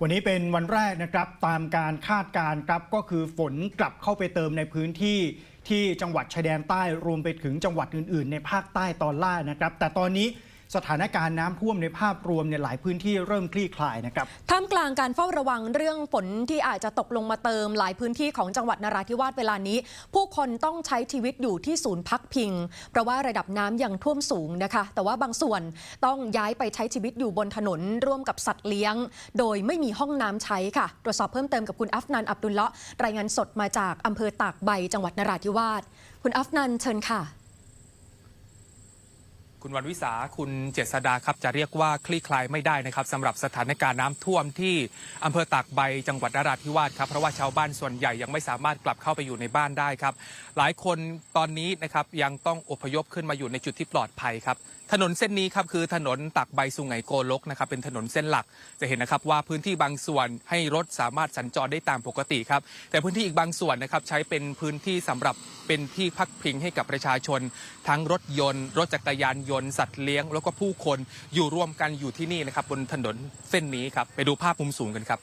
วันนี้เป็นวันแรกนะครับตามการคาดการณ์ครับก็คือฝนกลับเข้าไปเติมในพื้นที่ที่จังหวัดชายแดนใต้รวมไปถึงจังหวัดอื่น ๆ ในภาคใต้ตอนล่างนะครับ แต่ตอนนี้ สถานการณ์น้ำท่วมในภาพรวมในยหลายพื้นที่เริ่มคลี่คลายนะครับท่ามกลางการเฝ้าระวังเรื่องฝนที่อาจจะตกลงมาเติมหลายพื้นที่ของจังหวัดนราธิวาสเวลานี้ ผู้คนต้องใช้ชีวิตอยู่ที่ศูนย์พักพิง เพราะว่าระดับน้ำยังท่วมสูงนะคะ แต่ว่าบางส่วนต้องย้ายไปใช้ชีวิตอยู่บนถนนร่วมกับสัตว์เลี้ยง โดยไม่มีห้องน้ำใช้ค่ะ ตรวจสอบเพิ่มเติมกับคุณอัฟนันอับดุลเลาะรายงานสดมาจากอำเภอตากใบจังหวัดนราธิวาสคุณอัฟนันเชิญค่ะ คุณวันวิสาคุณเจษดาครับจะเรียกว่าคลี่คลายไม่ได้นะครับสำหรับสถานการณ์น้ำท่วมที่อำเภอตากใบจังหวัดนราธิวาสครับเพราะว่าชาวบ้านส่วนใหญ่ยังไม่สามารถกลับเข้าไปอยู่ในบ้านได้ครับ หลายคนตอนนี้นะครับยังต้องอพยพขึ้นมาอยู่ในจุดที่ปลอดภัยครับถนนเส้นนี้ครับคือถนนตากใบสุงไหงโกลกนะครับเป็นถนนเส้นหลักจะเห็นนะครับว่าพื้นที่บางส่วนให้รถสามารถสัญจรได้ตามปกติครับแต่พื้นที่อีกบางส่วนนะครับใช้เป็นพื้นที่สำหรับเป็นที่พักพิงให้กับประชาชน ทั้งรถยนต์ รถจักรยานยนต์สัตว์เลี้ยง แล้วก็ผู้คนอยู่รวมกันอยู่ที่นี่นะครับ บนถนนเส้นนี้ครับ ไปดูภาพมุมสูงกันครับ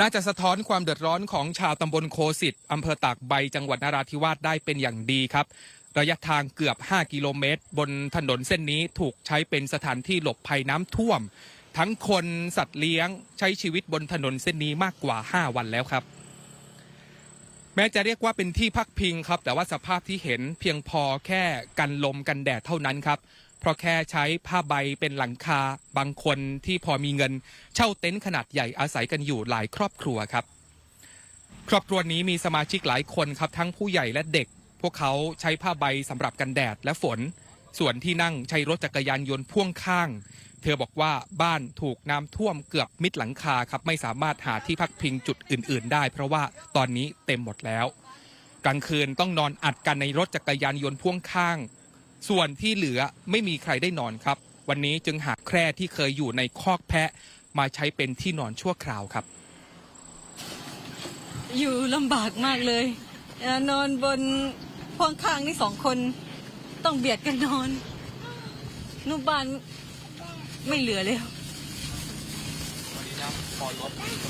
น่าจะสะท้อนความเดือดร้อนของชาวตำบลโคสิตอำเภอตากใบจังหวัดนราธิวาสได้เป็นอย่างดีครับระยะทางเกือบ 5 กิโลเมตร บนถนนเส้นนี้ถูกใช้เป็นสถานที่หลบภัยน้ำท่วม ทั้งคนสัตว์เลี้ยงใช้ชีวิตบนถนนเส้นนี้มากกว่า 5 วันแล้วครับ แม้จะเรียกว่าเป็นที่พักพิงครับ แต่ว่าสภาพที่เห็นเพียงพอแค่กันลมกันแดดเท่านั้นครับ เพราะแค่ใช้ผ้าใบเป็นหลังคา บางคนที่พอมีเงิน เช่าเต็นท์ขนาดใหญ่อาศัยกันอยู่หลายครอบครัวครับ ครอบครัวนี้มีสมาชิกหลายคนครับ ทั้งผู้ใหญ่และเด็ก พวกเขาใช้ผ้าใบสำหรับกันแดดและฝน ส่วนที่นั่งใช้รถจักรยานยนต์พ่วงข้าง เธอบอกว่าบ้านถูกน้ำท่วมเกือบมิดหลังคาครับไม่สามารถหาที่พักพิงจุดอื่น ๆ ได้ เพราะว่าตอนนี้เต็มหมดแล้ว กลางคืนต้องนอนอัดกันในรถจักรยานยนต์พ่วงข้าง ส่วนที่เหลือไม่มีใครได้นอนครับ วันนี้จึงหาแคร่ที่เคยอยู่ในคอกแพะ มาใช้เป็นที่นอนชั่วคราวครับ อยู่ลำบากมากเลย นอนบนพ่วงข้างนี่สองคน ต้องเบียดกันนอนนุบ้าน ไม่เหลือแล้ว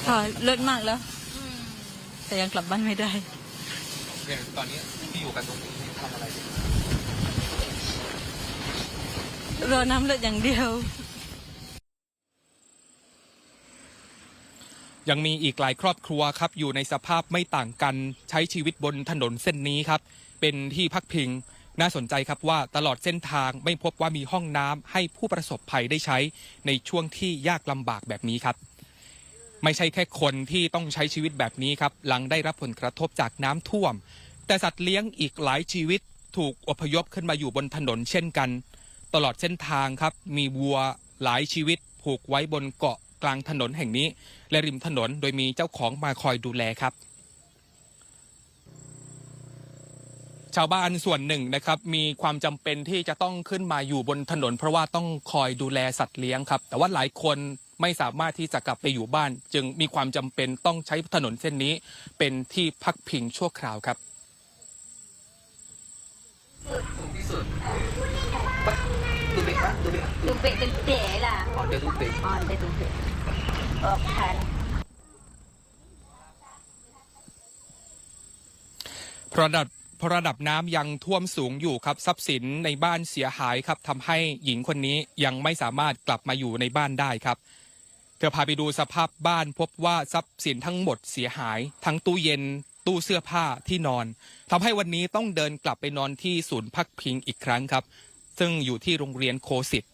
ค่ะเลิศมากแล้ว แต่ยังกลับบ้านไม่ได้ตอนนี้ที่อยู่กันตรงนี้ทำอะไรรอน้ำเลือดอย่างเดียว ยังมีอีกหลายครอบครัวครับ อยู่ในสภาพไม่ต่างกันใช้ชีวิตบนถนนเส้นนี้ครับ เป็นที่พักพิง น่าสนใจครับว่าตลอดเส้นทางไม่พบว่ามีห้องน้ำให้ผู้ประสบภัยได้ใช้ในช่วงที่ยากลำบากแบบนี้ครับ ไม่ใช่แค่คนที่ต้องใช้ชีวิตแบบนี้ครับหลังได้รับผลกระทบจากน้ำท่วม แต่สัตว์เลี้ยงอีกหลายชีวิตถูกอพยพขึ้นมาอยู่บนถนนเช่นกัน ตลอดเส้นทางครับ มีวัวหลายชีวิต ผูกไว้บนเกาะกลางถนนแห่งนี้ และริมถนนโดยมีเจ้าของมาคอยดูแลครับ ชาวบ้านส่วนหนึ่งนะครับมีความจำเป็นที่จะต้องขึ้นมาอยู่บนถนน เพราะว่าต้องคอยดูแลสัตว์เลี้ยงครับ แต่ว่าหลายคนไม่สามารถที่จะกลับไปอยู่บ้าน จึงมีความจำเป็นต้องใช้ถนนเส้นนี้ เป็นที่พักพิงชั่วคราวครับ Tumpe tumpe lah. Oh, dia tumpe. Oh, dia tumpe. Oh, kan. เพราะระดับ เพราะระดับน้ำยังท่วมสูงอยู่ครับทรัพย์สินในบ้านเสียหายครับทำให้หญิงคนนี้ยังไม่สามารถกลับมาอยู่ในบ้านได้ครับ เธอพาไปดูสภาพบ้านพบว่าทรัพย์สินทั้งหมดเสียหาย ทั้งตู้เย็น ตู้เสื้อผ้าที่นอนทำให้วันนี้ต้องเดินกลับไปนอนที่ศูนย์พักพิงอีกครั้งครับ ซึ่งอยู่ที่โรงเรียนโคสิต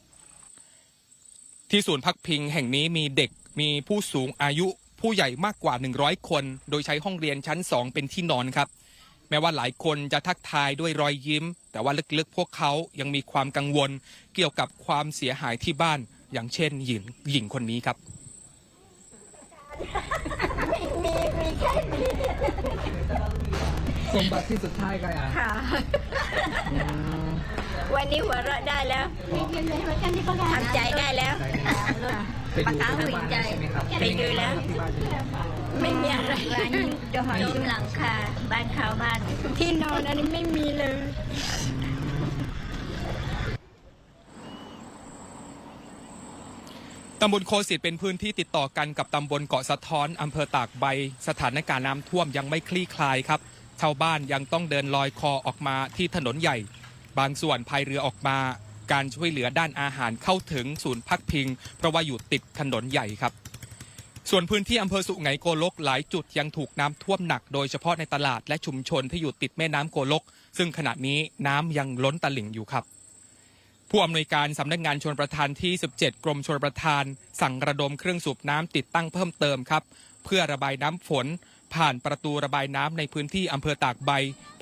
ที่ศูนย์พักพิงแห่งนี้มีเด็กมีผู้สูงอายุผู้ใหญ่มากกว่า 100 คน โดยใช้ห้องเรียนชั้น 2 เป็นที่นอนครับ แม้ว่าหลายคนจะทักทายด้วยรอยยิ้ม แต่ว่าลึกๆ พวกเขายังมีความกังวล เกี่ยวกับความเสียหายที่บ้าน อย่างเช่นหญิงหญิงคนนี้ครับสมบัติที่สุดท้ายก็อะค่ะ วันนี้หัวเราะได้แล้วทำใจได้แล้วไปดูที่บ้านใช่ไหมครับไปดูแล้วที่บ้านใช่ไหมครับไม่มีอะไรจะหอยล้มหลังคาบ้านเขาบ้าน ที่นอนอันนี้ไม่มีเลยพตำบลโคสิตเป็นพื้นที่ติดต่อกันกับตำบลเกาะสะท้อนอำเภอตากใบ สถานการณ์น้ำท่วมยังไม่คลี่คลายครับชาวบ้านยังต้องเดินลอยคอออกมาที่ถนนใหญ่ บางส่วนพายเรือออกมา การช่วยเหลือด้านอาหารเข้าถึงศูนย์พักพิง เพราะว่าอยู่ติดถนนใหญ่ครับ ส่วนพื้นที่อำเภอสุไหงโกลกหลายจุดยังถูกน้ำท่วมหนัก โดยเฉพาะในตลาดและชุมชนที่อยู่ติดแม่น้ำโกลก ซึ่งขณะนี้น้ำยังล้นตลิ่งอยู่ครับผู้อำนวยการสำนักงานชนประทานที่ 17 กรมชนประทาน สั่งระดมเครื่องสูบน้ำติดตั้งเพิ่มเติมครับ เพื่อระบายน้ำฝน ผ่านประตูระบายน้ำในพื้นที่อำเภอตากใบ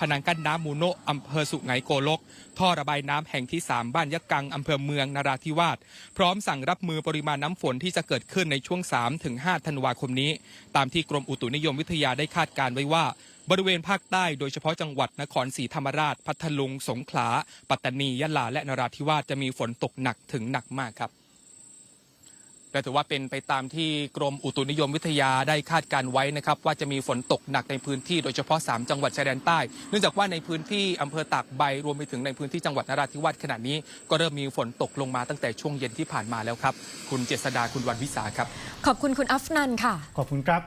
ผนังกั้นน้ำมูโนะอำเภอสุไหงโกลก ท่อระบายน้ำแห่งที่ 3 บ้านยะกังอำเภอเมืองนาราธิวาส พร้อมสั่งรับมือปริมาณน้ำฝนที่จะเกิดขึ้นในช่วง 3-5 ธันวาคมนี้ ตามที่กรมอุตุนิยมวิทยาได้คาดการไว้ว่า บริเวณภาคใต้โดยเฉพาะจังหวัดนครศรีธรรมราช พัทลุง สงขลา ปัตตานี ยะลา และนราธิวาสจะมีฝนตกหนักถึงหนักมากครับ และถือว่าเป็นไปตามที่กรมอุตุนิยมวิทยาได้คาดการไว้นะครับว่าจะมีฝนตกหนักในพื้นที่โดยเฉพาะ 3 จังหวัดชายแดนใต้ เนื่องจากว่าในพื้นที่อำเภอตากใบรวมไปถึงในพื้นที่จังหวัดนราธิวาสขณะนี้ก็เริ่มมีฝนตกลงมาตั้งแต่ช่วงเย็นที่ผ่านมาแล้วครับ คุณเจษดาคุณวันวิสาครับ ขอบคุณคุณอัฟนันค่ะ ขอบคุณครับ